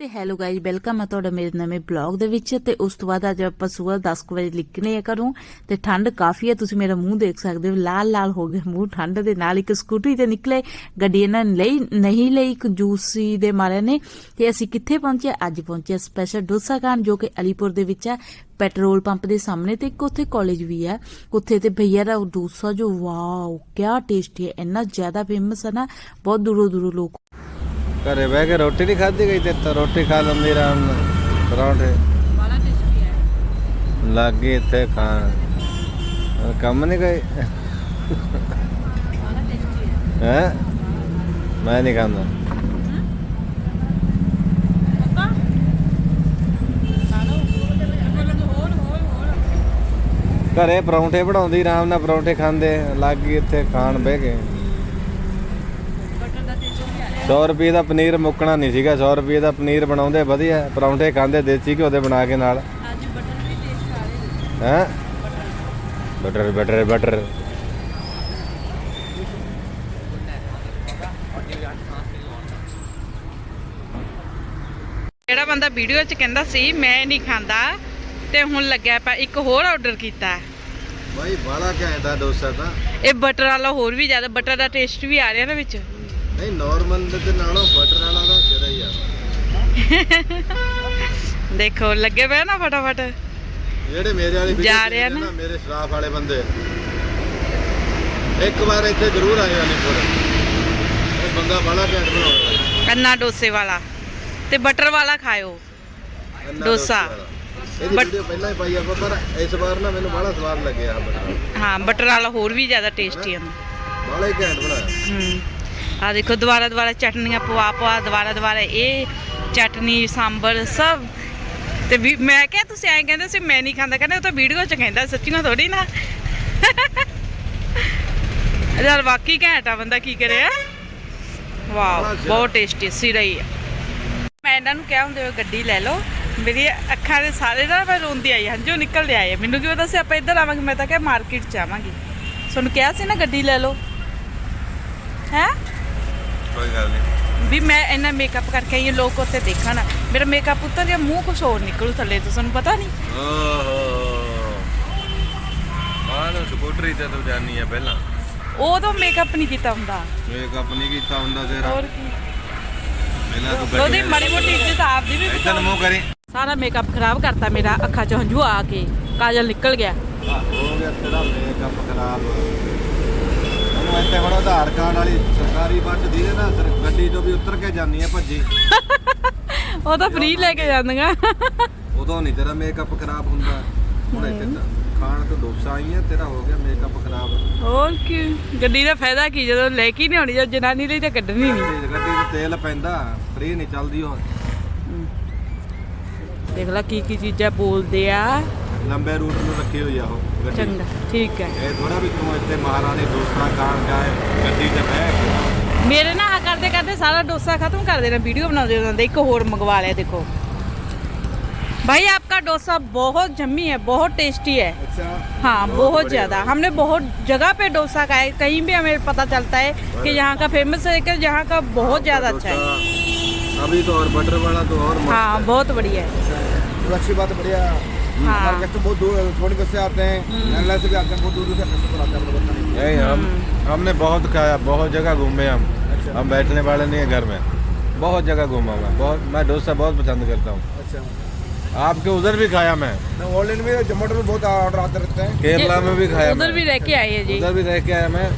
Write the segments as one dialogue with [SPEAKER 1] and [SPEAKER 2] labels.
[SPEAKER 1] ਤੇ hello guys welcome ਹੈ ਤੁਹਾਡਾ ਮੇਰੇ ਨਵੇਂ ਬਲੌਗ ਦੇ ਵਿੱਚ ਤੇ ਉਸ ਤੋਂ ਬਾਅਦ ਅੱਜ ਆਪਾਂ ਸਵੇਰ 10 ਵਜੇ ਲਿਖਣੇ ਆ ਘਰੋਂ ਤੇ ਠੰਡ ਕਾਫੀ ਹੈ ਤੁਸੀਂ ਮੇਰਾ ਮੂੰਹ ਦੇਖ ਸਕਦੇ ਹੋ, ਲਾਲ ਲਾਲ ਹੋ ਗਿਆ ਮੂੰਹ, ਠੰਡ ਦੇ ਨਾਲ ਇੱਕ ਸਕੂਟਰੀ ਤੇ ਨਿਕਲੇ, ਗੱਡੀ ਇਹਨਾਂ ਲਈ, ਨਹੀਂ ਲਈ ਕੰਜੂਸੀ ਦੇ ਮਾਰੇ ਨੇ ਤੇ ਅਸੀਂ ਕਿੱਥੇ ਪਹੁੰਚੇ? ਅੱਜ ਪਹੁੰਚੇ ਸਪੈਸ਼ਲ ਡੋਸਾ ਖਾਨ ਜੋ ਕਿ ਅਲੀਪੁਰ ਦੇ ਵਿੱਚ ਆ, ਪੈਟਰੋਲ ਪੰਪ ਦੇ ਸਾਹਮਣੇ ਤੇ ਇੱਕ ਉੱਥੇ ਕਾਲਜ ਵੀ ਹੈ ਉੱਥੇ ਤੇ ਭਈਆ ਦਾ ਡੋਸਾ ਜੋ, ਵਾਓ, ਕਿਆ ਟੇਸਟੀ ਹੈ ਇੰਨਾ ਜ਼ਿਆਦਾ ਫੇਮਸ ਹੈ ਨਾ, ਬਹੁਤ ਦੂਰੋਂ ਦੂਰੋਂ ਲੋਕ
[SPEAKER 2] ਘਰੇ ਬਹਿ ਕੇ ਰੋਟੀ ਨਹੀਂ ਖਾਧੀ ਗਈ ਤੇ ਤਾਂ ਰੋਟੀ ਖਾ ਲੈਂਦੀ ਆਰਾਮ ਨਾਲ ਪਰੌਂਠੇ।
[SPEAKER 1] ਬੜਾ ਟੇਸਟੀ ਹੈ।
[SPEAKER 2] ਲੱਗ ਇੱਥੇ ਖਾਣ। ਕੰਮ ਨਹੀਂ ਗਏ
[SPEAKER 1] ਟੇਸਟੀ ਹੈ।
[SPEAKER 2] ਹੈ? ਮੈਂ ਨਹੀਂ ਖਾਂਦਾ। ਘਰੇ ਪਰੌਂਠੇ ਬਣਾਉਂਦੀ ਆਰਾਮ ਨਾਲ ਪਰੌਂਠੇ ਖਾਂਦੇ ਲੱਗ ਗਈ ਇੱਥੇ ਖਾਣ ਬਹਿ ਕੇ
[SPEAKER 1] ਬਟਰ ਦਾ ਟੇਸਟ ਵੀ ਆ
[SPEAKER 2] 100 ਰੁਪਏ ਦਾ ਪਨੀਰ ਮੁੱਕਣਾ ਨਹੀਂ ਸੀਗਾ 100 ਰੁਪਏ ਦਾ ਪਨੀਰ ਬਣਾਉਂਦੇ ਵਧੀਆ ਪਰੌਂਠੇ ਖਾਂਦੇ ਦੇਸੀ ਘਿਓ ਦੇ ਬਣਾ ਕੇ ਨਾਲ।
[SPEAKER 1] ਅੱਜ ਬਟਰ ਵੀ ਟੇਸਟ ਆ ਰਹੇ
[SPEAKER 2] ਹੈ? ਬਟਰ। ਬਟਰ ਬਟਰ
[SPEAKER 3] ਜਿਹੜਾ ਬੰਦਾ ਵੀਡੀਓ 'ਚ ਕਹਿੰਦਾ ਸੀ ਮੈਂ ਨਹੀਂ ਖਾਂਦਾ ਤੇ ਹੁਣ ਲੱਗਿਆ ਪਿਆ ਇੱਕ ਹੋਰ ਆਰਡਰ ਕੀਤਾ।
[SPEAKER 2] ਭਾਈ ਬਾਲਾ ਘੈਂਟਾ ਡੋਸਾ ਤਾਂ।
[SPEAKER 3] ਇਹ ਬਟਰ ਵਾਲਾ ਹੋਰ ਵੀ ਜ਼ਿਆਦਾ ਬਟਰ ਦਾ ਟੇਸਟ ਵੀ ਆ ਰਿਹਾ ਨਾ ਵਿੱਚ।
[SPEAKER 2] ਨਹੀਂ ਨਾਰਮਲ ਦੇ ਨਾਲੋਂ ਬਟਰ ਵਾਲਾ ਦਾ ਹੀ ਆ
[SPEAKER 3] ਦੇਖੋ ਲੱਗੇ ਪਿਆ ਨਾ ਫਟਾਫਟ।
[SPEAKER 2] ਜਿਹੜੇ ਮੇਰੇ ਵਾਲੀ
[SPEAKER 3] ਜਾ ਰਹੇ ਆ ਨਾ।
[SPEAKER 2] ਮੇਰੇ ਸਟਾਫ ਵਾਲੇ ਬੰਦੇ। ਇੱਕ ਵਾਰ ਇੱਥੇ ਜ਼ਰੂਰ ਆਏ ਅਲੀਪੁਰ ਇਹ ਬੰਦਾ ਬੜਾ ਘੈਂਟ ਬਣਾਉਂਦਾ।
[SPEAKER 3] ਕੰਨਾ ਡੋਸੇ ਵਾਲਾ। ਤੇ ਬਟਰ ਵਾਲਾ ਖਾਇਓ। ਡੋਸਾ।
[SPEAKER 2] ਇਹਦੀ ਵੀਡੀਓ ਪਹਿਲਾਂ ਹੀ ਪਾਈ ਆਪਾਂ ਪਰ ਇਸ ਵਾਰ ਨਾ ਮੈਨੂੰ ਬੜਾ ਸਵਾਦ ਲੱਗਿਆ ਆ
[SPEAKER 3] ਹਾਂ ਬਟਰ ਵਾਲਾ ਹੋਰ ਵੀ ਜ਼ਿਆਦਾ ਟੇਸਟੀ ਹੈ
[SPEAKER 2] ਬੜਾ ਘੈਂਟ ਬਣਾਇਆ।
[SPEAKER 3] ਹੂੰ। ਆ ਦੇਖੋ ਦੁਬਾਰਾ ਦੁਬਾਰਾ ਚਟਨੀਆਂ ਪਵਾ ਪਵਾ ਦੁਬਾਰਾ ਦੁਬਾਰਾ ਇਹ ਚਟਨੀ ਸਾਂਬਰ ਸਭ। ਤੇ ਵੀ ਮੈਂ ਕਿਹਾ ਤੁਸੀਂ ਐਂ ਕਹਿੰਦੇ ਸੀ ਮੈਂ ਨਹੀਂ ਖਾਂਦਾ। ਕਹਿੰਦੇ ਉਹ ਤਾਂ ਵੀਡੀਓ 'ਚ ਕਹਿੰਦਾ ਸੱਚੀਆਂ ਥੋੜੀ ਨਾ। ਯਾਰ ਵਾਕਈ ਘੈਂਟ ਆ ਬੰਦਾ ਕੀ ਕਰੇ ਵਾਓ ਬਹੁਤ ਟੇਸਟੀ ਸਿਰਾ ਹੀ ਆ। ਮੈਂ ਇਹਨਾਂ ਨੂੰ ਕਿਹਾ ਹੁੰਦੇ ਹੋਏ ਗੱਡੀ ਲੈ ਲਓ। ਮੇਰੀ ਅੱਖਾਂ ਦੇ ਸਾਰੇ ਨਾ ਮੈਂ ਰੋਂਦੀ ਆਈ ਹੰਝੂ ਨਿਕਲਦੇ ਆਏ ਮੈਨੂੰ ਕੀ ਪਤਾ ਸੀ ਆਪਾਂ ਇੱਧਰ ਆਵਾਂਗੇ ਮੈਂ ਤਾਂ ਕਿਹਾ ਮਾਰਕੀਟ ਚ ਆਵਾਂਗੇ। ਤੁਹਾਨੂੰ ਕਿਹਾ ਸੀ ਨਾ ਗੱਡੀ ਲੈ ਲਓ। ਹੈ?
[SPEAKER 2] ਕੋਈ ਗੱਲ ਨਹੀਂ।
[SPEAKER 3] ਵੀ ਮੈਂ ਇੰਨਾ ਮੇਕਅਪ ਕਰਕੇ ਆਈ ਹਾਂ, ਲੋਕ ਉੱਥੇ ਦੇਖਣ। ਮੇਰਾ ਮੇਕਅਪ ਉੱਤਰ ਗਿਆ ਮੂੰਹ ਕੁਛ ਹੋਰ ਨਿਕਲੂ ਥੱਲੇ ਤੋਂ ਤੁਹਾਨੂੰ ਪਤਾ ਨਹੀਂ।
[SPEAKER 2] ਓਹੋ। ਆਹ ਸਕੂਟਰੀ ਤੇ ਤੂੰ ਜਾਨੀ ਆ ਪਹਿਲਾਂ।
[SPEAKER 3] ਉਦੋਂ ਮੇਕਅਪ ਨਹੀਂ ਕੀਤਾ ਹੁੰਦਾ।
[SPEAKER 2] ਮੇਕਅਪ ਨਹੀਂ ਕੀਤਾ ਹੁੰਦਾ ਤੇਰਾ।
[SPEAKER 3] ਹੋਰ ਕੀ।
[SPEAKER 2] ਪਹਿਲਾਂ ਤੂੰ
[SPEAKER 3] ਉਹਦੀ ਮਾੜੀ ਮੋਟੀ ਇੱਜ਼ਤ ਆਪਦੀ ਵੀ
[SPEAKER 2] ਇੱਧਰ
[SPEAKER 3] ਬਚਾਓ।
[SPEAKER 2] ਮੂੰਹ ਕਰੀ।
[SPEAKER 3] ਸਾਰਾ ਮੇਕਅਪ ਖਰਾਬ ਕਰਤਾ ਮੇਰਾ ਅੱਖਾਂ 'ਚ ਹੰਝੂ ਆ ਕੇ ਕਾਜਲ ਨਿਕਲ ਗਿਆ।
[SPEAKER 2] ਹੋ ਗਿਆ ਤੇਰਾ ਮੇਕਅਪ ਖਰਾਬ। ਉਹਨੂੰ ਇੱਥੇ ਹੁਣ ਆਧਾਰ ਕਾਰਡ ਵਾਲੀ ਸਰਕਾਰੀ ਬੱਸ ਦੀ ਨਾ ਸਰ- ਗੱਡੀ ਤੋਂ ਵੀ ਉਤਰ ਕੇ ਜਾਨੀ ਆ ਭੱਜੀ।
[SPEAKER 3] ਉਹ ਤਾਂ ਫ੍ਰੀ ਲੈ ਕੇ ਜਾਂਦੀਆਂ।
[SPEAKER 2] ਉਦੋਂ ਨਹੀਂ ਤੇਰਾ ਮੇਕਅਪ ਖਰਾਬ ਹੁੰਦਾ। ਹੁਣ ਇੱਥੇ ਤਾਂ ਖਾਣ ਤੋਂ ਡੋਸਾ ਆਈ ਆ ਤੇਰਾ ਹੋ ਗਿਆ ਮੇਕਅਪ ਖਰਾਬ।
[SPEAKER 3] ਹੋਰ ਕੀ ਗੱਡੀ ਦਾ ਫਾਇਦਾ ਕੀ ਜਦੋਂ ਲੈ ਕੇ ਹੀ ਨਹੀਂ ਆਉਣੀ ਜਦ ਜਨਾਨੀ ਲਈ ਤਾਂ ਕੱਢਣੀ ਨਹੀਂ।
[SPEAKER 2] ਤੇ ਗੱਡੀ 'ਚ ਤੇਲ ਪੈਂਦਾ ਫ੍ਰੀ ਨਹੀਂ ਚੱਲਦੀ ਉਹ।
[SPEAKER 3] ਦੇਖ ਲੈ ਕੀ ਕੀ ਚੀਜ਼ਾਂ ਬੋਲਦੇ ਆ।
[SPEAKER 2] ਲੰਬੇ ਰੂਟ ਨੂੰ ਰੱਖੀ ਹੋਈ ਆ ਉਹ ਗੱਡੀ
[SPEAKER 3] ਚੰਗਾ ਠੀਕ ਹੈ
[SPEAKER 2] ਇਹ ਥੋੜਾ ਵੀ ਤੂੰ ਇੱਥੇ ਮਹਾਰਾਣੀ ਦੋਸਤਾਂ ਖਾਣ ਜਾਏ ਗੱਡੀ 'ਚ ਬਹਿ ਕੇ
[SPEAKER 3] ਮੇਰੇ ਨਾਲ ਆ ਕਰਦੇ ਕਰਦੇ ਸਾਰਾ ਡੋਸਾ ਖਤਮ ਕਰ ਦੇਣਾ ਵੀਡੀਓ ਬਣਾਉਂਦੇ ਬਣਾਉਂਦੇ ਇੱਕ ਹੋਰ ਮੰਗਵਾ ਲਿਆ ਦੇਖੋ भाई आपका डोसा बहुत जम्मी है बहुत टेस्टी है
[SPEAKER 2] ਅੱਛਾ
[SPEAKER 3] हाँ बहुत ज़्यादा हमने बहुत जगह पे डोसा खाया है कहीं भी हमें पता चलता है कि यहाँ का फेमस है कि यहाँ का बहुत ज़्यादा अच्छा है
[SPEAKER 2] अभी तो और बटर वाला तो और मस्त
[SPEAKER 3] हाँ
[SPEAKER 2] है।
[SPEAKER 3] बहुत बढ़िया है
[SPEAKER 4] तो अच्छी बात है बढ़िया
[SPEAKER 3] हाँ।
[SPEAKER 4] बहुत दूर सोनीपत से आते हैं नैनीताल से भी आते हैं बहुत दूर दूर से आते हैं हम नहीं
[SPEAKER 2] नहीं हम हमने बहुत खाया बहुत जगह घूमे हम।
[SPEAKER 4] अच्छा।
[SPEAKER 2] हम बैठने वाले नहीं है घर में। बहुत जगह घूमा मैं बहुत मैं डोसा बहुत पसंद करता हूँ।
[SPEAKER 4] अच्छा।
[SPEAKER 2] आपके उधर भी खाया मैं?
[SPEAKER 4] मैं ऑनलाइन में जोमेटो में बहुत ऑर्डर आते रहते हैं।
[SPEAKER 2] केरला में भी खाया
[SPEAKER 3] उधर भी रह के आए हैं जी।
[SPEAKER 2] उधर भी रह के आया मैं।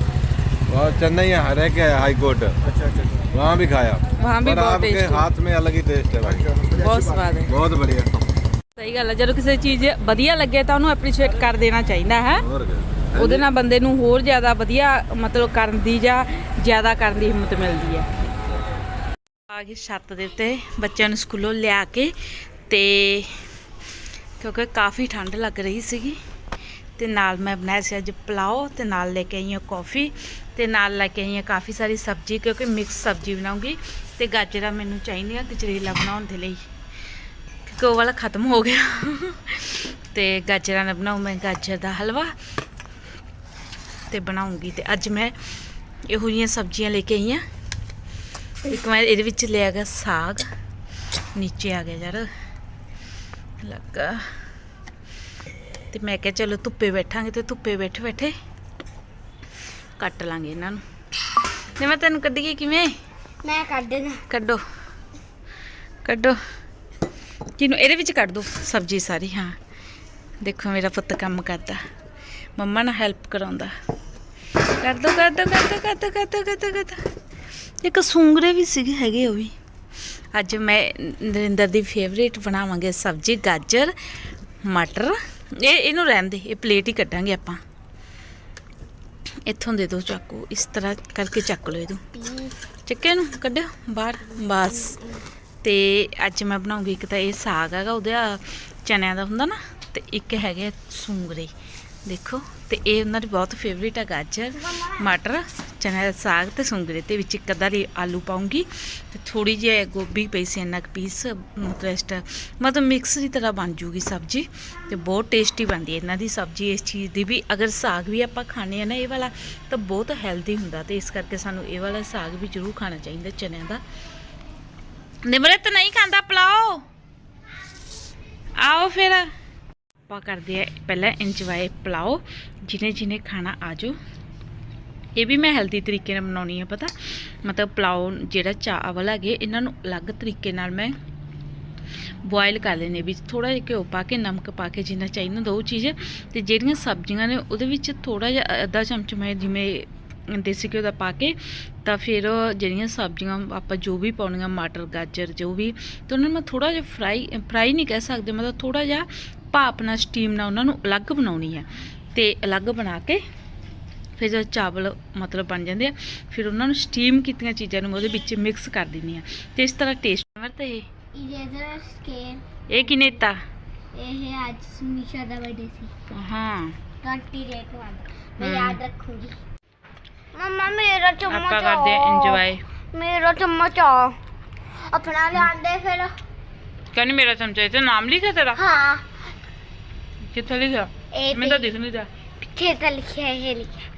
[SPEAKER 2] और चेन्नई यहाँ रह के आया हाई कोर्ट
[SPEAKER 4] अच्छा अच्छा अच्छा।
[SPEAKER 2] वहाँ भी खाया।
[SPEAKER 3] वहाँ भी
[SPEAKER 2] आपके हाथ में अलग ही टेस्ट है
[SPEAKER 3] बहुत स्वाद है।
[SPEAKER 2] बहुत बढ़िया।
[SPEAKER 3] ਸਹੀ ਗੱਲ ਹੈ ਜਦੋਂ ਕਿਸੇ ਚੀਜ਼ ਵਧੀਆ ਲੱਗੇ ਤਾਂ ਉਹਨੂੰ ਐਪਰੀਸ਼ੀਏਟ ਕਰ ਦੇਣਾ ਚਾਹੀਦਾ ਹੈ। ਉਹਦੇ ਨਾਲ ਬੰਦੇ ਨੂੰ ਹੋਰ ਜ਼ਿਆਦਾ ਵਧੀਆ ਮਤਲਬ ਕਰਨ ਦੀ ਜਾਂ ਜ਼ਿਆਦਾ ਕਰਨ ਦੀ ਹਿੰਮਤ ਮਿਲਦੀ ਹੈ। ਆ ਗਈ ਛੱਤ ਦੇ ਉੱਤੇ ਬੱਚਿਆਂ ਨੂੰ ਸਕੂਲੋਂ ਲਿਆ ਕੇ ਤੇ ਕਿਉਂਕਿ ਕਾਫੀ ਠੰਡ ਲੱਗ ਰਹੀ ਸੀਗੀ ਤੇ ਨਾਲ ਮੈਂ ਬਣਾਇਆ ਸੀ ਅੱਜ ਪਲਾਓ ਤੇ ਨਾਲ ਲੈ ਕੇ ਆਈ ਹਾਂ ਕਾਫੀ ਤੇ ਨਾਲ ਲੈ ਕੇ ਆਈ ਹਾਂ ਕਾਫੀ ਸਾਰੀ ਸਬਜ਼ੀ ਕਿਉਂਕਿ ਮਿਕਸ ਸਬਜ਼ੀ ਬਣਾਉਂਗੀ ਤੇ ਗਾਜਰਾਂ ਮੈਨੂੰ ਚਾਹੀਦੀਆਂ ਗਜਰੇਲਾ ਬਣਾਉਣ ਦੇ ਲਈ। ਉਹ ਵਾਲਾ ਖਤਮ ਹੋ ਗਿਆ। ਤੇ ਗਾਜਰਾਂ ਨਾਲ ਬਣਾਉ ਮੈਂ ਗਾਜਰ ਦਾ ਹਲਵਾ ਤੇ ਬਣਾਉਂਗੀ ਤੇ ਅੱਜ ਮੈਂ ਇਹੋ ਜਿਹੀਆਂ ਸਬਜ਼ੀਆਂ ਲੈ ਕੇ ਆਈ ਹਾਂ ਇੱਕ ਮੈਂ ਇਹਦੇ ਵਿੱਚ ਲਿਆ ਗਾ ਸਾਗ। ਨੀਚੇ ਆ ਗਿਆ ਯਾਰ। ਲੱਗਾ। ਤੇ ਮੈਂ ਕਿਹਾ ਚਲੋ ਧੁੱਪੇ ਬੈਠਾਂਗੇ ਤੇ ਧੁੱਪੇ ਬੈਠੇ ਬੈਠੇ ਕੱਟ ਲਾਂਗੇ ਇਹਨਾਂ ਨੂੰ। ਤੇ ਮੈਂ ਤੈਨੂੰ ਕੱਢੀਏ ਕਿਵੇਂ?
[SPEAKER 5] ਮੈਂ ਕੱਢ ਦੇਣਾ।
[SPEAKER 3] ਕੱਢੋ। ਕੱਢੋ। ਕਿਨੂੰ ਇਹਦੇ ਵਿੱਚ ਕੱਢ ਦੋ ਸਬਜ਼ੀ ਸਾਰੀ, ਹਾਂ। ਦੇਖੋ ਮੇਰਾ ਪੁੱਤ ਕੰਮ ਕਰਦਾ। ਮੰਮਾ ਨਾਲ ਹੈਲਪ ਕਰਾਉਂਦਾ। ਕਰ ਦੋ ਕਰ ਦੋ ਕਰ ਦੋ ਕਰ ਦੋ ਕਰ ਦੋ ਕਰ ਦੋ ਕਰ ਦੋ। ਇੱਕ ਸੂੰਗਰੇ ਵੀ ਸੀਗੇ ਹੈਗੇ ਉਹ ਵੀ। ਅੱਜ ਮੈਂ ਨਰਿੰਦਰ ਦੀ ਫੇਵਰੇਟ ਬਣਾਵਾਂਗੇ ਸਬਜ਼ੀ, ਗਾਜਰ, ਮਟਰ। ਇਹ, ਇਹਨੂੰ ਰਹਿਣ ਦੇ, ਇਹ ਪਲੇਟ ਹੀ ਕੱਢਾਂਗੇ ਆਪਾਂ। ਇੱਥੋਂ ਦੇ ਦੋ ਚਾਕੂ, ਇਸ ਤਰ੍ਹਾਂ ਕਰਕੇ ਚੱਕ ਲਓ ਇਹਨੂੰ ਚੱਕੇ ਨੂੰ ਕੱਢਿਓ, ਬਾਹਰ, ਬਸ। ਤੇ ਅੱਜ ਮੈਂ ਬਣਾਉਂਗੀ ਇੱਕ ਤਾਂ ਇਹ ਸਾਗ ਹੈਗਾ, ਉਹਦਾ ਚਨਿਆਂ ਦਾ ਹੁੰਦਾ ਨਾ, ਤੇ ਇੱਕ ਹੈਗੇ ਸੁੰਗਰੇ, ਦੇਖੋ, ਤੇ ਇਹ ਉਹਨਾਂ ਦੀ ਬਹੁਤ ਫੇਵਰੇਟ ਹੈ ਗਾਜਰ, ਮਟਰ, ਚਨਿਆਂ ਦਾ ਸਾਗ ਤੇ ਸੁੰਗਰੇ ਤੇ ਵਿੱਚ ਇੱਕ ਅੱਧਾ ਦੀ ਆਲੂ ਪਾਉਂਗੀ ਤੇ ਥੋੜੀ ਜਿਹੀ ਗੋਭੀ ਪਈ ਸੀ, ਇੰਨਾ ਕੁ ਪੀਸ ਮਤਲਬ ਮਤਲਬ ਮਿਕਸ ਦੀ ਤਰ੍ਹਾਂ ਬਣ ਜੂਗੀ ਸਬਜ਼ੀ ਤੇ ਬਹੁਤ ਟੇਸਟੀ ਬਣਦੀ ਹੈ ਇਹਨਾਂ ਦੀ ਸਬਜ਼ੀ, ਇਸ ਚੀਜ਼ ਦੀ ਵੀ, ਅਗਰ ਸਾਗ ਵੀ ਆਪਾਂ ਖਾਣੇ ਆ ਨਾ ਇਹ ਵਾਲਾ, ਤਾਂ ਬਹੁਤ ਹੈਲਦੀ ਹੁੰਦਾ ਤੇ ਇਸ ਕਰਕੇ ਸਾਨੂੰ ਇਹ ਵਾਲਾ ਸਾਗ ਵੀ ਜ਼ਰੂਰ ਖਾਣਾ ਚਾਹੀਦਾ ਚਨਿਆਂ ਦਾ। ਨਿਮਰਤ ਨਹੀਂ ਖਾਂਦਾ, ਪਲਾਓ। ਆਓ ਫਿਰ। ਆਪਾਂ ਕਰਦੇ ਆ ਪਹਿਲਾਂ ਇੰਜੋਏ ਪਲਾਓ। ਜਿਹਨੇ ਜਿਹਨੇ ਖਾਣਾ ਆਜੋ। ਇਹ ਵੀ ਮੈਂ ਹੈਲਦੀ ਤਰੀਕੇ ਨਾਲ ਬਣਾਉਣੀ ਹੈ ਪਤਾ? ਮਤਲਬ ਪਲਾਓ ਜਿਹੜਾ ਚਾਵਲ ਹੈਗੇ, ਇਹਨਾਂ ਨੂੰ ਅਲੱਗ ਤਰੀਕੇ ਨਾਲ ਮੈਂ ਬੋਇਲ ਕਰ ਲੈਣੇ ਵਿੱਚ ਥੋੜਾ ਜਿਹਾ ਘਿਓ ਪਾ ਕੇ, ਨਮਕ ਪਾ ਕੇ ਜਿੰਨਾ ਚਾਹੀਦਾ ਹੁੰਦਾ ਉਹ ਚੀਜ਼। ਤੇ ਜਿਹੜੀਆਂ ਸਬਜ਼ੀਆਂ ਨੇ ਉਹਦੇ ਵਿੱਚ ਥੋੜਾ ਜਿਹਾ ਅੱਧਾ ਚਮਚ ਮੈਂ ਜਿਵੇਂ ਦੇਸੀ ਘਿਓ ਦਾ ਪਾ ਕੇ ਤਾਂ ਫਿਰ ਜਿਹੜੀਆਂ ਸਬਜ਼ੀਆਂ ਆਪਾਂ ਜੋ ਵੀ ਪਾਉਣੀਆਂ ਮਟਰ ਗਾਜਰ ਜੋ ਵੀ ਤੇ ਉਹਨਾਂ ਨੂੰ ਮੈਂ ਥੋੜਾ ਜਿਹਾ ਫਰਾਈ ਫਰਾਈ ਨਹੀਂ ਕਹਿ ਸਕਦੇ ਮਤਲਬ ਥੋੜਾ ਜਿਹਾ ਭਾਪ ਨਾਲ ਸਟੀਮ ਨਾਲ ਉਹਨਾਂ ਨੂੰ ਅਲੱਗ ਬਣਾਉਣੀ ਹੈ। ਤੇ ਅਲੱਗ ਬਣਾ ਕੇ ਫਿਰ ਜਦੋਂ ਚਾਵਲ ਮਤਲਬ ਬਣ ਜਾਂਦੇ ਆ ਫਿਰ ਉਹਨਾਂ ਨੂੰ ਸਟੀਮ ਕੀਤੀਆਂ ਚੀਜ਼ਾਂ ਨੂੰ ਉਹਦੇ ਵਿੱਚ ਮਿਕਸ ਕਰ ਦਿੰਦੀ ਆ ਤੇ ਇਸ ਤਰ੍ਹਾਂ ਟੇਸਟ ਵਰਤ ਇਹ?
[SPEAKER 5] ਇਰੇਜ਼ਰ ਸਕੇਲ
[SPEAKER 3] ਇਹ ਕਿਨੇ ਤਾ
[SPEAKER 5] ਇਹ ਅੱਜ ਸਮੀਸ਼ਾ ਦਾ ਬਰਥਡੇ ਸੀ।
[SPEAKER 3] ਹਾਂ।
[SPEAKER 5] 20 ਡੇਟ ਨੂੰ ਮੈਂ। ਯਾਦ ਰੱਖੂਗੀ। ਮਮਾ ਮੇਰਾ ਚਮਚ
[SPEAKER 3] ਆਪਾਂ ਕਰਦੇ ਆ ਇੰਜੋਏ
[SPEAKER 5] ਮੇਰਾ ਚਮਚ ਆਪਣਾ ਲਿਆਂਦੇ ਫਿਰ।
[SPEAKER 3] ਕਹਿੰਦੀ ਮੇਰਾ ਚਮਚਾ ਇਹ ਤੇ ਨਾਮ ਲਿਖਿਆ ਤੇਰਾ?
[SPEAKER 5] ਹਾਂ।
[SPEAKER 3] ਕਿੱਥੇ ਲਿਖਿਆ?
[SPEAKER 5] ਇਹ
[SPEAKER 3] ਮੈਨੂੰ ਤਾਂ ਦਿਖ ਨਹੀਂ ਰਿਹਾ
[SPEAKER 5] ਪਿੱਛੇ ਤਾਂ ਲਿਖਿਆ ਹੈ, ਇਹ ਲਿਖਿਆ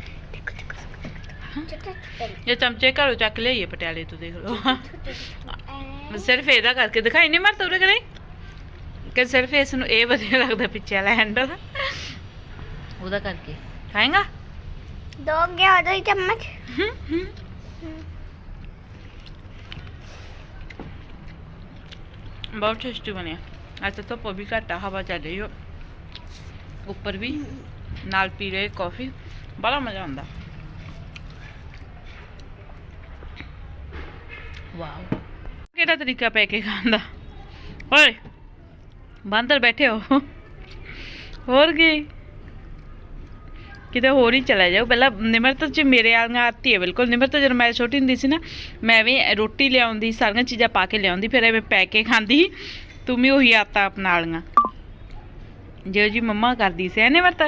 [SPEAKER 3] ਇਹ ਚਮਚੇ ਘਰੋਂ ਚੱਕ ਲਿਆਈਏ ਪਟਿਆਲੇ ਤੋਂ ਦੇਖ ਲਓ। ਸਿਰਫ ਇਹਦਾ ਕਰਕੇ ਦਿਖਾਈ ਨਹੀਂ ਮਰ ਤੋਰੇ ਕਰੇ। ਕਿ ਸਿਰਫ ਇਸ ਨੂੰ ਇਹ ਵਧੀਆ ਲੱਗਦਾ ਪਿੱਛੇ ਵਾਲਾ ਹੈਂਡਲ ਉਹਦਾ ਕਰਕੇ। ਖਾਏਗਾ?
[SPEAKER 5] ਦੋ ਗਿਆ ਦੋ ਚਮਚ
[SPEAKER 3] ਬਹੁਤ ਟੇਸਟੀ ਬਣਿਆ ਅੱਜ ਤਾਂ ਧੁੱਪ ਵੀ ਘੱਟ ਆ ਹਵਾ ਚੱਲ ਰਹੀ ਹੋ ਉੱਪਰ ਵੀ ਨਾਲ ਪੀ ਰਹੇ ਕਾਫੀ ਬੜਾ ਮਜ਼ਾ ਆਉਂਦਾ ਵਾਓ ਕਿਹੜਾ ਤਰੀਕਾ ਪੈ ਕੇ ਖਾਣ ਦਾ ਓਏ ਬਾਂਦਰ ਬੈਠੇ ਹੋ ਹੋਰ ਕੀ ਕਿਤੇ ਹੋਰ ਹੀ ਚਲਾ ਜਾਓ ਪਹਿਲਾਂ ਨਿਮਰਤ ਚ ਮੇਰੇ ਵਾਲੀਆਂ ਆਤੀ ਹੈ ਬਿਲਕੁਲ। ਨਿਮਰਤ ਜਦੋਂ ਮੈਂ ਛੋਟੀ ਹੁੰਦੀ ਸੀ ਨਾ ਮੈਂ ਵੀ ਰੋਟੀ ਲਿਆਉਂਦੀ ਸਾਰੀਆਂ ਚੀਜ਼ਾਂ ਪਾ ਕੇ ਲਿਆਉਂਦੀ ਫਿਰ ਐਵੇਂ ਪੈ ਕੇ ਖਾਂਦੀ ਤੂੰ ਵੀ ਉਹੀ ਆਤਾ ਅਪਣਾ ਲੀਆਂ ਜੋ ਜੀ ਮੰਮਾ ਕਰਦੀ ਸੀ। ਐ ਨਿਮਰਤ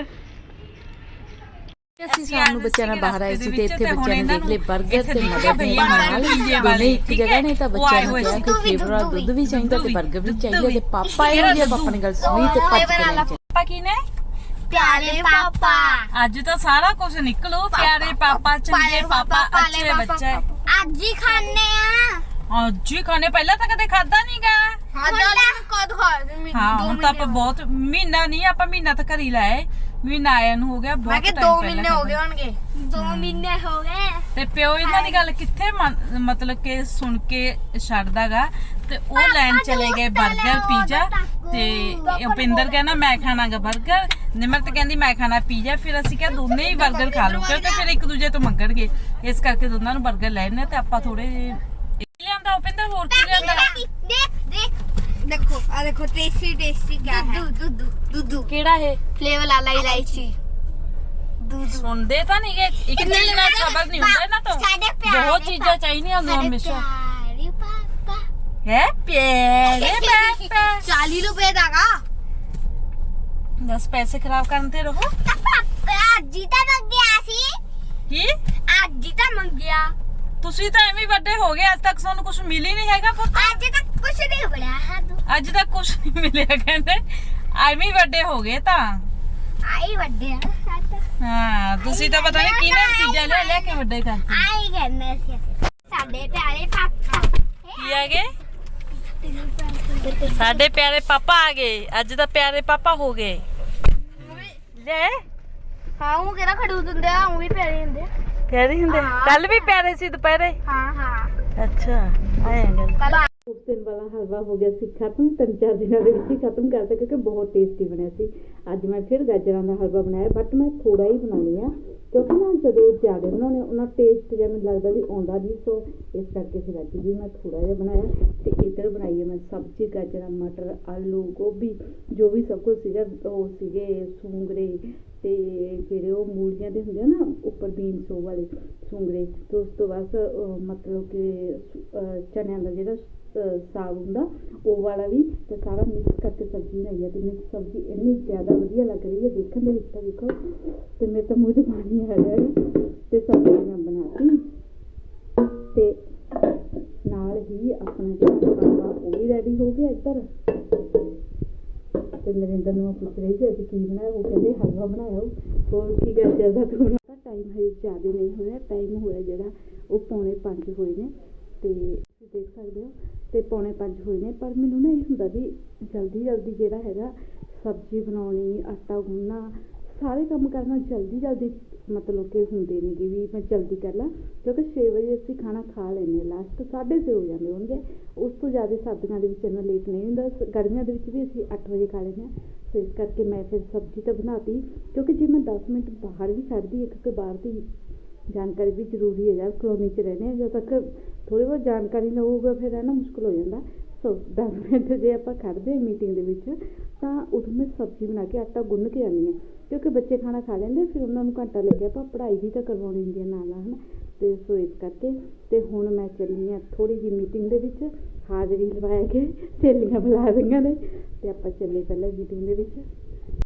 [SPEAKER 1] ਅਸੀਂ ਸ਼ਾਮ ਨੂੰ ਬੱਚਿਆਂ ਨਾਲ ਬਾਹਰ ਆਏ ਸੀ ਤੇ ਇੱਥੇ ਬੱਚਿਆਂ ਨੇ ਦੇਖ ਲਏ 버ਗਰ ਤੇ ਮਦਰ ਦੇ ਨਾਲ ਦੋਨੇ ਇੱਕ ਜਗ੍ਹਾ ਨੇ ਤਾਂ ਬੱਚਿਆਂ ਨੂੰ ਕਿਹਾ ਕਿ ਫਲੇਵਰ ਦੁੱਧ ਵੀ ਚਾਹੀਦਾ ਤੇ 버ਗਰ ਵੀ ਚਾਹੀਦਾ ਤੇ ਪਾਪਾ ਇਹੋ ਪਾਪਾ ਨੇ ਗੱਲ ਸੁਣੀ ਤੇ ਭੱਜ ਕੇ ਲੈ
[SPEAKER 3] ਪਾਪਾ ਕੀ ਨੇ
[SPEAKER 5] ਪਿਆਰੇ ਪਾਪਾ।
[SPEAKER 3] ਅੱਜ ਤਾਂ ਸਾਰਾ ਕੁਝ ਨਿਕਲੋ ਪਿਆਰੇ ਪਾਪਾ ਚੰਗੇ ਪਾਪਾ ਅੱਛੇ ਬੱਚੇ।
[SPEAKER 5] ਅੱਜ ਹੀ ਖਾਣੇ ਆ।
[SPEAKER 3] ਅੱਜ ਹੀ ਖਾਣੇ ਪਹਿਲਾਂ ਤਾਂ ਕਦੇ ਖਾਦਾ ਨਹੀਂਗਾ
[SPEAKER 5] ਹਾਂ
[SPEAKER 3] ਹੁਣ ਤਾਂ ਆਪਾਂ ਬਹੁਤ ਮਹੀਨਾ ਨਹੀਂ ਆਪਾਂ ਮਹੀਨਾ ਤਾਂ ਘਰ ਹੀ ਲਾਏ ਮਹੀਨਾ ਆਇਆ ਨੂੰ ਹੋ ਗਿਆ ਬਹੁਤ
[SPEAKER 5] ਮੈਂ ਕਿ
[SPEAKER 3] time
[SPEAKER 5] 2
[SPEAKER 3] ਪਹਿਲਾਂ
[SPEAKER 5] ਮਹੀਨੇ ਹੋ। ਗਏ ਹੋਣਗੇ। 2 ਮਹੀਨੇ ਹੋ ਗਏ।
[SPEAKER 3] ਤੇ ਪਿਓ ਇਹਨਾਂ ਦੀ ਗੱਲ ਕਿੱਥੇ ਮਤਲਬ ਕਿ ਸੁਣ ਕੇ ਛੱਡਦਾਗਾ? ਤੇ ਉਹ ਲੈਣ ਚਲੇ ਗਏ 버ਗਰ ਪੀਜ਼ਾ। ਤੇ ਉਪਿੰਦਰ ਕਹਿੰਦਾ ਮੈਂ ਖਾਣਾਗਾ 버ਗਰ ਨਿਮਰਤ ਕਹਿੰਦੀ ਮੈਂ ਖਾਣਾ ਪੀਜ਼ਾ। ਫਿਰ ਅਸੀਂ ਕਿਹਾ ਦੋਨੇ ਹੀ 버ਗਰ ਖਾ ਲਓ ਕਿਉਂਕਿ ਫਿਰ ਇੱਕ ਦੂਜੇ ਤੋਂ ਮੰਗਣਗੇ। ਇਸ ਕਰਕੇ ਦੋਨਾਂ ਨੂੰ 버ਗਰ ਲੈਣੇ ਤੇ ਆਪਾਂ ਥੋੜੇ ਲਿਆਂਦਾ ਉਪਿੰਦਰ ਹੋਰ ਕੀ ਲਿਆਂਦਾ?
[SPEAKER 5] ਦੇਖ ਦੇਖ देखो आ देखो टेस्टी टेस्टी
[SPEAKER 3] ਕਿਹੜਾ ਇਹ?
[SPEAKER 5] फ्लेवर वाला इलायची
[SPEAKER 3] ਸੁਣਦੇ ਤਾਂ ਨਹੀਂ ਗਏ ਇੱਕ ਚੀਜ਼ ਨਾਲ ਸਬਰ ਨਹੀਂ ਹੁੰਦਾ ਇਹਨਾਂ ਤੋਂ।
[SPEAKER 5] ਸਾਡੇ ਪਿਆਰੇ
[SPEAKER 3] ਬਹੁਤ ਚੀਜ਼ਾਂ। ਚਾਹੀਦੀਆਂ ਹੁੰਦੀਆਂ ਹਮੇਸ਼ਾ।
[SPEAKER 5] ਪਿਆਰੇ ਪਾਪਾ
[SPEAKER 3] ਹੈ? ਪਿਆਰੇ ਪਾਪਾ
[SPEAKER 5] 40 ਰੁਪਏ ਦਾ ਗਾ।
[SPEAKER 3] 10 ਪੈਸੇ ਖਰਾਬ ਕਰਨ ਤੇ ਰਹੋ।
[SPEAKER 5] ਅੱਜ ਹੀ ਤਾਂ ਮੰਗਿਆ ਸੀ।
[SPEAKER 3] ਕੀ?
[SPEAKER 5] ਅੱਜ ਹੀ ਤਾਂ ਮੰਗਿਆ।
[SPEAKER 3] ਤੁਸੀਂ ਤਾਂ ਐਵੇਂ ਵੱਡੇ ਹੋ ਗਏ ਅੱਜ ਤੱਕ ਸਾਨੂੰ ਕੁਝ ਮਿਲ ਹੀ ਨਹੀਂ ਹੈਗਾ ਪੁੱਤ
[SPEAKER 5] ਅੱਜ ਤੱਕ ਕੁਛ ਨਹੀਂ ਬਣਿਆ ਹੈ ਤੂੰ
[SPEAKER 3] ਅੱਜ ਤੱਕ ਕੁਝ ਨਹੀਂ ਮਿਲਿਆ ਕਹਿੰਦੇ। ਐਵੇਂ ਵੱਡੇ ਹੋ ਗਏ ਤਾਂ।
[SPEAKER 5] ਆਈ ਵੱਡੇ ਆ ਸਾਡੇ ਪਿਆਰੇ ਪਾਪਾ। ਆ ਗਏ? ਅੱਜ ਤਾਂ ਪਿਆਰੇ ਪਾਪਾ ਹੋ ਗਏ। ਲੈ।
[SPEAKER 1] ਹਾਂ ਉਹ ਕਿਹੜਾ ਖੜੂ ਦਿੰਦੇ ਆ ਉਹ ਵੀ ਪਿਆਰੇ ਹੁੰਦੇ ਆ।
[SPEAKER 5] ਪਿਆਰੇ ਹੁੰਦੇ ਕੱਲ ਵੀ ਪਿਆਰੇ ਸੀ ਦੁਪਹਿਰੇ?
[SPEAKER 1] ਹਾਂ ਹਾਂ।
[SPEAKER 5] ਅੱਛਾ ਆਏ ਗੱਲ।
[SPEAKER 3] ਉਸ ਦਿਨ ਵਾਲਾ ਹਲਵਾ ਹੋ ਗਿਆ ਸੀ ਖਤਮ ਤਿੰਨ ਚਾਰ ਦਿਨਾਂ ਦੇ ਵਿੱਚ ਹੀ ਖਤਮ ਕਰਤਾ ਕਿਉਂਕਿ ਬਹੁਤ ਟੇਸਟੀ ਬਣਿਆ ਸੀ। ਅੱਜ ਮੈਂ ਫਿਰ ਗਾਜਰਾਂ ਦਾ ਹਲਵਾ ਬਣਾਇਆ ਬਟ ਮੈਂ ਥੋੜਾ ਹੀ ਬਣਾਉਣੀ ਆ ਕਿਉਂਕਿ ਨਾ ਜਦੋਂ ਜ਼ਿਆਦਾ ਬਣਾਉਣੇ ਉਹਨਾਂ ਟੇਸਟ ਜਿਹਾ ਮੈਨੂੰ ਲੱਗਦਾ ਵੀ ਆਉਂਦਾ ਨਹੀਂ ਸੋ ਇਸ ਕਰਕੇ ਫਿਰ ਅੱਜ ਵੀ ਮੈਂ ਥੋੜਾ ਜਿਹਾ ਬਣਾਇਆ। ਤੇ ਇੱਧਰ ਬਣਾਈ ਹੈ ਮੈਂ ਸਬਜ਼ੀ ਗਾਜਰਾਂ ਮਟਰ ਆਲੂ ਗੋਭੀ ਜੋ ਵੀ ਸਭ ਕੁਝ ਸੀਗਾ ਉਹ ਸੀਗੇ ਸੂੰਗਰੇ ਤੇ ਜਿਹੜੇ ਉਹ ਮੂਲੀਆਂ ਦੇ ਹੁੰਦੇ ਆ ਨਾ ਉੱਪਰ ਬੀਨਸ ਉਹ ਵਾਲੇ ਸੂੰਗਰੇ ਤੇ ਉਸ ਤੋਂ ਬਾਅਦ ਮਤਲਬ ਕਿ ਅਹ, ਚਨਿਆਂ ਦਾ ਜਿਹੜਾ ਸਾਗ ਹੁੰਦਾ। ਉਹ ਵਾਲਾ ਵੀ ਤੇ ਸਾਰਾ ਮਿਕਸ ਕਰਕੇ ਸਬਜ਼ੀ ਬਣਾਈ ਹੈ ਤੇ ਮਿਕਸ ਸਬਜ਼ੀ ਇੰਨੀ ਜ਼ਿਆਦਾ ਵਧੀਆ ਲੱਗ ਰਹੀ ਹੈ, ਦੇਖਣ ਦੇ ਵਿੱਚ ਤਾਂ ਦੇਖੋ ਤੇ ਮੇਰੇ ਤਾਂ ਮੂੰਹ 'ਚ ਪਾਣੀ ਆ ਰਿਹਾ ਹੈ ਤੇ ਸਬਜ਼ੀ ਮੈਂ ਬਣਾਤੀ। ਤੇ ਨਾਲ ਹੀ ਆਪਣਾ ਜਿਹੜਾ ਖਾਣਾ ਉਹ ਵੀ ਰੈਡੀ ਹੋ ਗਿਆ ਇੱਧਰ। ਤੇ ਨਰਿੰਦਰ ਨੂੰ ਮੈਂ ਪੁੱਛ ਰਹੀ ਸੀ, ਅਸੀਂ ਕੀ ਬਣਾਇਆ? ਉਹ ਕਹਿੰਦੇ ਹਲਵਾ ਬਣਾਇਆ। ਉਹ। ਹੋਰ ਕੀ ਕਰ ਚੱਲਦਾ ਤੂੰ? ਤਾਂ ਟਾਈਮ ਹਜੇ ਜ਼ਿਆਦਾ ਨਹੀਂ ਹੋਇਆ। ਟਾਈਮ ਹੋਇਆ ਜਿਹੜਾ, ਉਹ ਪੌਣੇ 5 ਹੋਏ ਨੇ। ਤੇ ਤੁਸੀਂ ਦੇਖ ਸਕਦੇ ਹੋ ਤੇ ਪੌਣੇ 5 ਹੋਏ ਨੇ, ਪਰ ਮੈਨੂੰ ਨਾ ਇਹ ਹੁੰਦਾ ਵੀ ਜਲਦੀ ਜਲਦੀ ਜਿਹੜਾ ਹੈਗਾ, ਸਬਜ਼ੀ ਬਣਾਉਣੀ, ਆਟਾ ਗੁੰਨਣਾ, ਸਾਰੇ ਕੰਮ ਕਰਨਾ ਜਲਦੀ ਜਲਦੀ ਮਤਲਬ ਕਿ ਹੁੰਦੇ ਨੇ ਕਿ ਵੀ ਮੈਂ ਜਲਦੀ ਕਰ ਲਾਂ, ਕਿਉਂਕਿ 6 ਵਜੇ ਅਸੀਂ ਖਾਣਾ ਖਾ ਲੈਂਦੇ ਹਾਂ ਲਾਸਟ 6:30 ਹੋ ਜਾਂਦੇ ਹੋਣਗੇ। ਉਸ ਤੋਂ ਜ਼ਿਆਦਾ ਸਰਦੀਆਂ ਦੇ ਵਿੱਚ ਇੰਨਾ ਲੇਟ ਨਹੀਂ ਹੁੰਦਾ, ਸ- ਗਰਮੀਆਂ ਦੇ ਵਿੱਚ ਵੀ ਅਸੀਂ 8 ਵਜੇ ਖਾ ਲੈਂਦੇ ਹਾਂ। ਸੋ ਇਸ ਕਰਕੇ ਮੈਂ ਫਿਰ ਸਬਜ਼ੀ ਤਾਂ ਬਣਾਤੀ, ਕਿਉਂਕਿ ਜੇ ਮੈਂ 10 ਮਿੰਟ ਬਾਹਰ ਵੀ ਖੜਦੀ ਇੱਕ ਕਿਉਂਕਿ ਬਾਹਰ ਦੀ ਜਾਣਕਾਰੀ ਵੀ ਜ਼ਰੂਰੀ ਹੈ ਯਾਰ, ਕਲੋਨੀ 'ਚ ਰਹਿੰਦੇ ਹਾਂ ਜਦੋਂ ਤੱਕ ਥੋੜ੍ਹੀ ਬਹੁਤ ਜਾਣਕਾਰੀ ਨਾ ਹੋਊਗਾ ਫਿਰ ਰਹਿਣਾ ਮੁਸ਼ਕਲ ਹੋ ਜਾਂਦਾ। ਸੋ ਦਸ ਮਿੰਟ ਜੇ ਆਪਾਂ ਖੜਦੇ ਹਾਂ ਮੀਟਿੰਗ ਦੇ ਵਿੱਚ, ਤਾਂ ਉਦੋਂ ਮੈਂ ਸਬਜ਼ੀ ਬਣਾ ਕੇ ਆਟਾ ਗੁੰਨ ਕੇ ਆਉਂਦੀ ਹਾਂ। ਕਿਉਂਕਿ ਬੱਚੇ ਖਾਣਾ ਖਾ ਲੈਂਦੇ, ਫਿਰ ਉਹਨਾਂ ਨੂੰ ਘੰਟਾ ਲੱਗਿਆ ਆਪਾਂ ਪੜ੍ਹਾਈ ਵੀ ਤਾਂ ਕਰਵਾਉਣੀ ਹੁੰਦੀ ਹੈ ਨਾਲ ਨਾਲ ਹੈ ਨਾ। ਤੇ ਸੋ ਇਸ ਕਰਕੇ, ਤੇ ਹੁਣ ਮੈਂ ਚੱਲੀ ਹਾਂ ਥੋੜ੍ਹੀ ਜਿਹੀ ਮੀਟਿੰਗ ਦੇ ਵਿੱਚ, ਹਾਜ਼ਰੀ ਲਵਾਇਆ ਕੇ ਸਹੇਲੀਆਂ ਬੁਲਾ ਰਹੀਆਂ ਨੇ, ਤੇ ਆਪਾਂ ਚੱਲੇ ਪਹਿਲਾਂ ਮੀਟਿੰਗ ਦੇ ਵਿੱਚ।